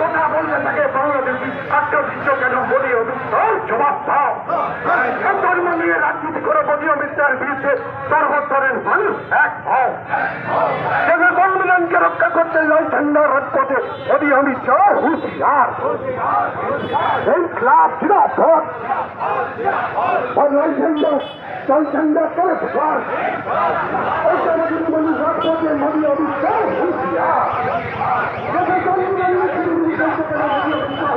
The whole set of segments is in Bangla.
কথা বললে তাকে বাংলাদেশি আটক রাজপথে মোদী অমিত শাহ হুঁশিয়ার। এই জিন্দাবাদ বাংলায় ঠান্ডা জল ঠান্ডা করে ফুটার ঐক্যবাদী মানুষ রাজপথে মোদী অমিত শাহ হুঁশিয়ার দেশের সংবিধানের বিরুদ্ধে মোদী অমিত শাহ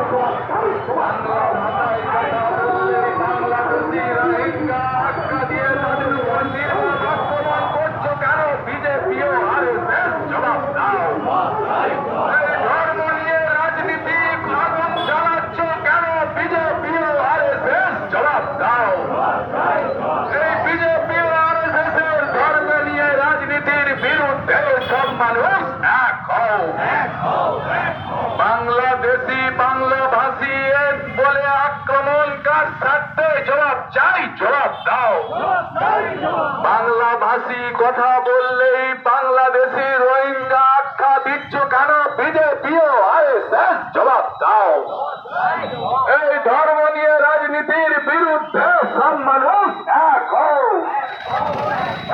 বাংলাদেশি বাংলাভাষী এক বলে আক্রমণকার থাকতে জবাব চাই, জবাব দাও। বাংলাভাষী কথা বললেই বাংলাদেশি রোহিঙ্গা আখ্যা দিচ্ছ কেন? বিজেপিও আরএসএস জবাব দাও। এই ধর্ম নিয়ে রাজনীতির বিরুদ্ধে সব মানুষ এক হও।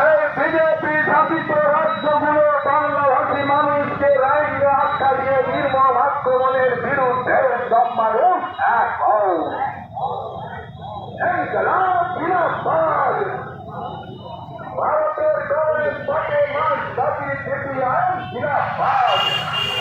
এই বিজেপি শাসিত রাজ্যগুলো বাংলাভাষী মানুষকে রোহিঙ্গা দিয়ে নির্মম আক্রমণের বিরুদ্ধে সব মানুষ এক হও ভারতের কংগ্রেস পার্টি মার্ক্সবাদী সিপিআইএম জিন্দাবাদ